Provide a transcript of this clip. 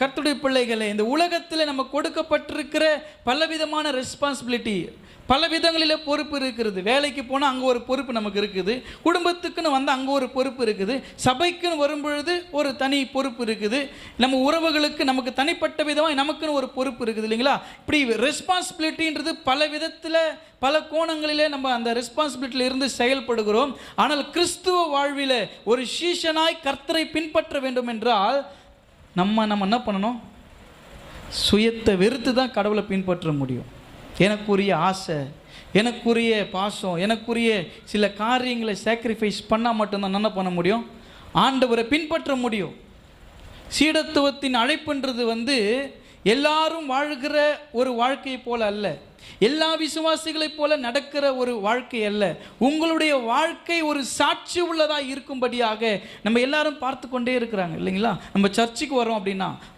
கர்த்துடைய பிள்ளைகளை இந்த உலகத்தில் நம்ம கொடுக்கப்பட்டிருக்கிற பலவிதமான ரெஸ்பான்சிபிலிட்டி பல விதங்களில் பொறுப்பு இருக்கிறது. வேலைக்கு போனால் அங்கே ஒரு பொறுப்பு நமக்கு இருக்குது. குடும்பத்துக்குன்னு வந்து அங்கே ஒரு பொறுப்பு இருக்குது. சபைக்குன்னு வரும்பொழுது ஒரு தனி பொறுப்பு இருக்குது. நம்ம உறவுகளுக்கு நமக்கு தனிப்பட்ட விதமாக நமக்குன்னு ஒரு பொறுப்பு இருக்குது இல்லைங்களா? இப்படி ரெஸ்பான்சிபிலிட்டின்றது பல விதத்தில் பல கோணங்களிலே நம்ம அந்த ரெஸ்பான்சிபிலிட்டியில் இருந்து செயல்படுகிறோம். ஆனால் கிறிஸ்துவ வாழ்வில் ஒரு சீஷனாய் கர்த்தரை பின்பற்ற வேண்டும் என்றால் நம்ம நம்ம என்ன பண்ணணும்? சுயத்தை வெறுத்து தான் கடவுளை பின்பற்ற முடியும். எனக்குரிய ஆசை எனக்குரிய பாசம் எனக்குரிய சில காரியங்களை சாக்ரிஃபைஸ் பண்ணால் மட்டும்தான் என்ன பண்ண முடியும்? ஆண்டவரை பின்பற்ற முடியும். சீடத்துவத்தின் அழைப்புன்றது வந்து எல்லாரும் வாழ்கிற ஒரு வாழ்க்கை போல அல்ல. எல்லா விசுவாசிகளைப் போல நடக்கிற ஒரு வாழ்க்கை அல்ல. உங்களுடைய வாழ்க்கை ஒரு சாட்சி உள்ளதாக இருக்கும்படியாக நம்ம எல்லாரும் பார்த்து கொண்டே இருக்கிறாங்க இல்லைங்களா? நம்ம சர்ச்சுக்கு வரோம் அப்படின்னா